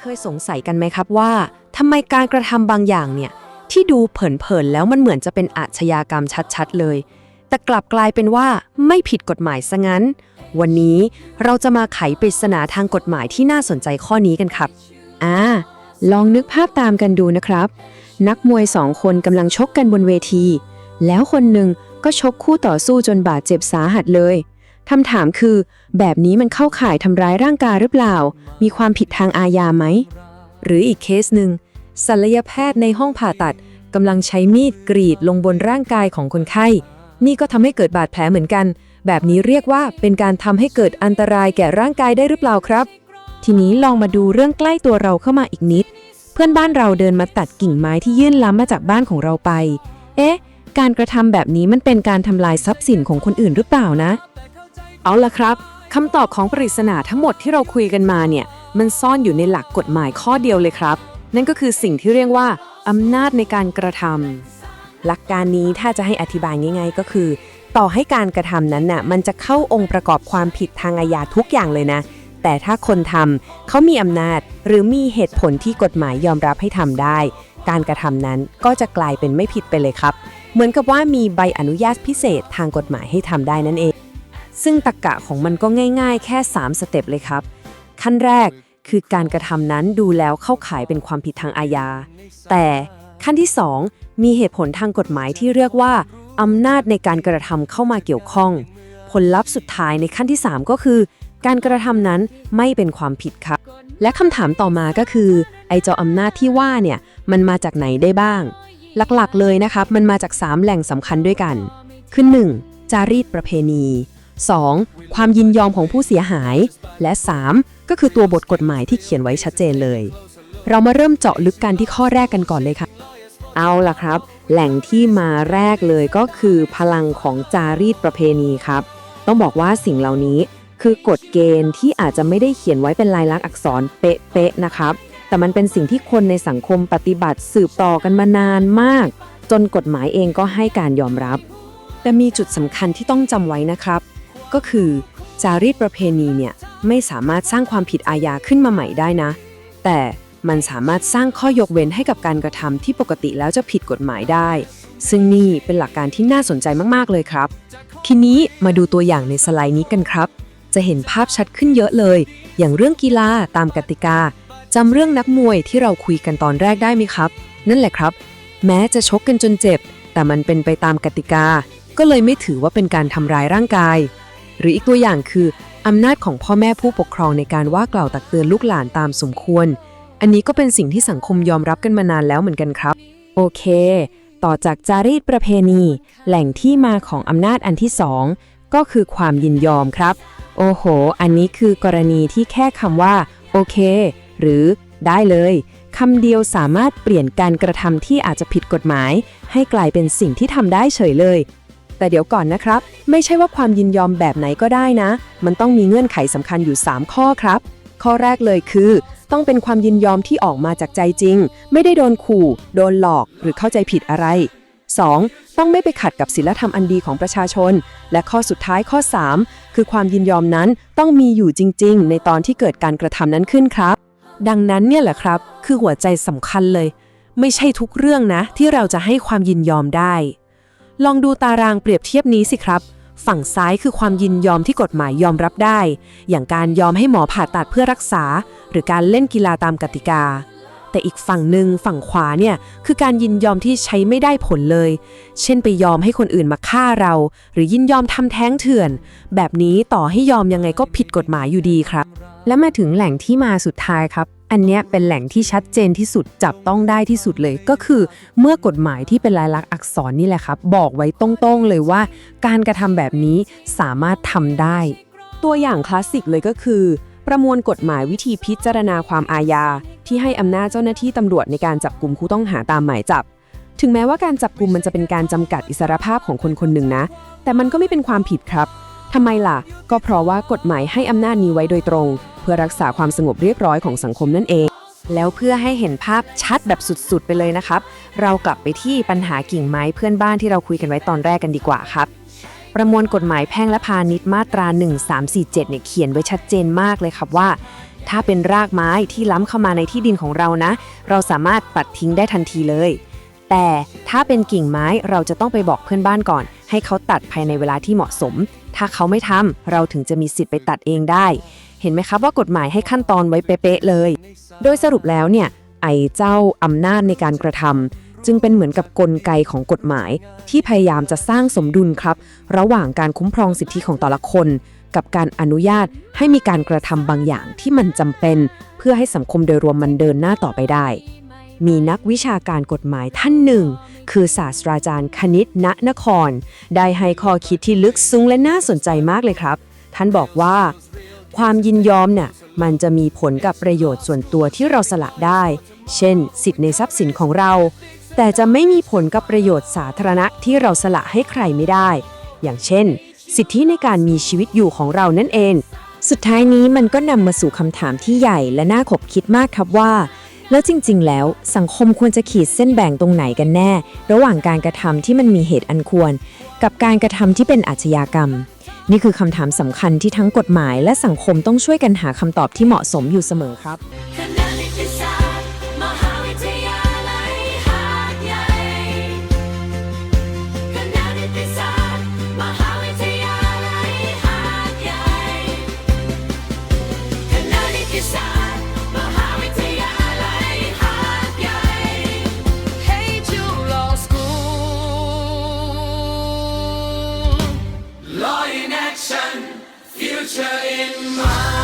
เคยสงสัยกันไหมครับว่าทำไมการกระทำบางอย่างเนี่ยที่ดูเผินๆแล้วมันเหมือนจะเป็นอาชญากรรมชัดๆเลย แต่กลับกลายเป็นว่าไม่ผิดกฎหมายซะงั้น วันนี้เราจะมาไขปริศนาทางกฎหมายที่น่าสนใจข้อนี้กันครับอ่าลองนึกภาพตามกันดูนะครับ นักมวยสองคนกำลังชกกันบนเวที แล้วคนหนึ่งก็ชกคู่ต่อสู้จนบาดเจ็บสาหัสเลย คำถามคือ แบบนี้มันเข้าข่ายทำร้ายร่างกายหรือเปล่า มีความผิดทางอาญาไหม หรืออีกเคสหนึ่งศัลยแพทย์ในห้องผ่าตัดกำลังใช้มีดกรีดลงบนร่างกายของคนไข้ นี่ก็ทำให้เกิดบาดแผลเหมือนกัน แบบนี้เรียกว่าเป็นการทำให้เกิดอันตรายแก่ร่างกายได้หรือเปล่าครับ ทีนี้ลองมาดูเรื่องใกล้ตัวเราเข้ามาอีกนิด เพื่อนบ้านเราเดินมาตัดกิ่งไม้ที่ยื่นล้ำมาจากบ้านของเราไป เอ๊ะ การกระทำแบบนี้มันเป็นการทำลายทรัพย์สินของคนอื่นหรือเปล่านะ เอาละครับคำตอบของปริศนาทั้งหมดที่เราคุยกันมาเนี่ย มันซ่อนอยู่ในหลักกฎหมายข้อเดียวเลยครับ นั่นก็คือสิ่งที่เรียกว่าอำนาจในการกระทำหลักการนี้ถ้าจะให้อธิบายง่ายๆ ก็คือ ต่อให้การกระทำนั้นน่ะมันจะเข้าองค์ประกอบความผิดทางอาญาทุกอย่างเลยนะ แต่ถ้าคนทำเขามีอำนาจหรือมีเหตุผลที่กฎหมายยอมรับให้ทำได้ การกระทำนั้นก็จะกลายเป็นไม่ผิดไปเลยครับ เหมือนกับว่ามีใบอนุญาตพิเศษทางกฎหมายให้ทำได้นั่นเอง ซึ่งตรกกะของมันก็ง่าย ๆ แค่ 3 สเต็ปเลยครับ ขั้นแรกคือการกระทำนั้นดูแล้วเข้าข่ายเป็นความผิดทางอาญา แต่ขั้นที่ 2 มีเหตุผลทางกฎหมายที่เรียกว่าอำนาจในการกระทำเข้ามาเกี่ยวข้อง ผลลัพธ์สุดท้ายในขั้นที่ 3 ก็คือ การกระทำนั้นไม่เป็นความผิดครับ และคำถามต่อมาก็คือ ไอเจ้าอำนาจที่ว่าเนี่ยมันมาจากไหนได้บ้าง หลักๆเลยนะครับ มันมาจาก 3 แหล่งสำคัญด้วยกัน คือ 1. จารีตประเพณี 2. ความยินยอมของผู้เสียหาย และ 3. ก็คือตัวบทกฎหมายที่เขียนไว้ชัดเจนเลย เรามาเริ่มเจาะลึกกันที่ข้อแรกกันก่อนเลยค่ะ เอาล่ะครับ แหล่งที่มาแรกเลยก็คือพลังของจารีตประเพณีครับ ต้องบอกว่าสิ่งเหล่านี้คือกฎเกณฑ์ที่อาจจะไม่ได้เขียนไว้เป็นลายลักษณ์อักษรเป๊ะๆนะครับ แต่มันเป็นสิ่งที่คนในสังคมปฏิบัติสืบต่อกันมานานมาก จนกฎหมายเองก็ให้การยอมรับ แต่มีจุดสำคัญที่ต้องจำไว้นะครับ ก็คือ จารีตประเพณีเนี่ยไม่สามารถสร้างความผิดอาญาขึ้นมาใหม่ได้นะ แต่มันสามารถสร้างข้อยกเว้นให้กับการกระทำที่ปกติแล้วจะผิดกฎหมายได้ ซึ่งนี่เป็นหลักการที่น่าสนใจมากๆเลยครับ ทีนี้มาดูตัวอย่างในสไลด์นี้กันครับ จะเห็นภาพชัดขึ้นเยอะเลย อย่างเรื่องกีฬาตามกติกาจำเรื่องนักมวยที่เราคุยกันตอนแรกได้ไหมครับ นั่นแหละครับ แม้จะชกกันจนเจ็บ แต่มันเป็นไปตามกติกา ก็เลยไม่ถือว่าเป็นการทำร้ายร่างกาย หรืออีกตัวอย่างคืออำนาจของพ่อแม่ผู้ปกครองในการว่ากล่าวตักเตือนลูกหลานตามสมควร อันนี้ก็เป็นสิ่งที่สังคมยอมรับกันมานานแล้วเหมือนกันครับ โอเค ต่อจากจารีตประเพณี แหล่งที่มาของอำนาจอันที่สองก็คือความยินยอมครับ โอ้โห อันนี้คือกรณีที่แค่คำว่า โอเค หรือได้เลยคำเดียวสามารถเปลี่ยนการกระทำที่อาจจะผิดกฎหมาย ให้กลายเป็นสิ่งที่ทำได้เฉยเลย แต่เดี๋ยวก่อนนะครับ ไม่ใช่ว่าความยินยอมแบบไหนก็ได้นะ มันต้องมีเงื่อนไขสำคัญอยู่ 3 ข้อครับ ข้อแรกเลยคือ ต้องเป็นความยินยอมที่ออกมาจากใจจริง ไม่ได้โดนขู่ โดนหลอก หรือเข้าใจผิดอะไร 2. ต้องไม่ไปขัดกับศีลธรรมอันดีของประชาชน และข้อสุดท้ายข้อ 3 คือความยินยอมนั้นต้องมีอยู่จริง ๆ ในตอนที่เกิดการกระทำนั้นขึ้นครับ ดังนั้นเนี่ยแหละครับ คือหัวใจสำคัญเลย ไม่ใช่ทุกเรื่องนะ ที่เราจะให้ความยินยอมได้ ลองดูตารางเปรียบเทียบนี้สิครับ ฝั่งซ้ายคือความยินยอมที่กฎหมายยอมรับได้ อย่างการยอมให้หมอผ่าตัดเพื่อรักษา หรือการเล่นกีฬาตามกติกา แต่อีกฝั่งหนึ่งฝั่งขวาเนี่ยคือการยินยอมที่ใช้ไม่ได้ผลเลย เช่นไปยอมให้คนอื่นมาฆ่าเรา หรือยินยอมทำแท้งเถื่อน แบบนี้ต่อให้ยอมยังไงก็ผิดกฎหมายอยู่ดีครับ และมาถึงแหล่งที่มาสุดท้ายครับ อันเนี้ยเป็นแหล่งที่ชัดเจนที่สุดจับต้องได้ที่สุดเลย ก็คือเมื่อกฎหมายที่เป็นลายลักษณ์อักษรนี่แหละครับ บอกไว้ตรงๆเลยว่า การกระทำแบบนี้สามารถทำได้ ตัวอย่างคลาสสิกเลยก็คือ ประมวลกฎหมายวิธีพิจารณาความอาญา ที่ให้อำนาจเจ้าหน้าที่ตำรวจในการจับกลุ่มผู้ต้องหาตามหมายจับ ถึงแม้ว่าการจับกลุ่มมันจะเป็นการจำกัดอิสรภาพของคนคนหนึ่งนะ แต่มันก็ไม่เป็นความผิดครับทำไมล่ะ ก็เพราะว่ากฎหมายให้อำนาจนี้ไว้โดยตรง เพื่อรักษาความสงบเรียบร้อยของสังคมนั่นเอง แล้วเพื่อให้เห็นภาพชัดแบบสุดๆ ไปเลยนะครับ เรากลับไปที่ปัญหากิ่งไม้เพื่อนบ้านที่เราคุยกันไว้ตอนแรกกันดีกว่าครับ ประมวลกฎหมายแพ่งและพาณิชย์มาตรา 1347เนี่ยเขียนไว้ชัดเจนมากเลยครับว่า ถ้าเป็นรากไม้ที่ล้ำเข้ามาในที่ดินของเรานะ เราสามารถตัดทิ้งได้ทันทีเลย แต่ถ้าเป็นกิ่งไม้เราจะต้องไปบอกเพื่อนบ้านก่อน ให้เขาตัดภายในเวลาที่เหมาะสม ถ้าเขาไม่ทำเราถึงจะมีสิทธิ์ไปตัดเองได้ เห็นไหมครับว่ากฎหมายให้ขั้นตอนไว้เป๊ะๆเลย โดยสรุปแล้วเนี่ยไอ้เจ้าอำนาจในการกระทำจึงเป็นเหมือนกับกลไกของกฎหมาย ที่พยายามจะสร้างสมดุลครับ ระหว่างการคุ้มครองสิทธิของแต่ละคน กับการอนุญาตให้มีการกระทำบางอย่างที่มันจำเป็น เพื่อให้สังคมโดยรวมมันเดินหน้าต่อไปได้ มีนักวิชาการกฎหมายท่านหนึ่ง คือศาสตราจารย์คณิตณนคร ได้ให้ข้อคิดที่ลึกซึ้งและน่าสนใจมากเลยครับ ท่านบอกว่า ความยินยอมเนี่ยมันจะมีผลกับประโยชน์ส่วนตัวที่เราสละได้ เช่น สิทธิในทรัพย์สินของเรา แต่จะไม่มีผลกับประโยชน์สาธารณะที่เราสละให้ใครไม่ได้ อย่างเช่น สิทธิในการมีชีวิตอยู่ของเรานั่นเอง สุดท้ายนี้มันก็นำมาสู่คำถามที่ใหญ่และน่าขบคิดมากครับว่า แล้วจริง ๆ แล้วสังคมควรจะขีดเส้นแบ่งตรงไหนกันแน่ ระหว่างการกระทำที่มันมีเหตุอันควร กับการกระทำที่เป็นอาชญากรรม นี่คือคำถามสำคัญที่ทั้งกฎหมาย และสังคมต้องช่วยกันหาคำตอบที่เหมาะสมอยู่เสมอครับ future in mind.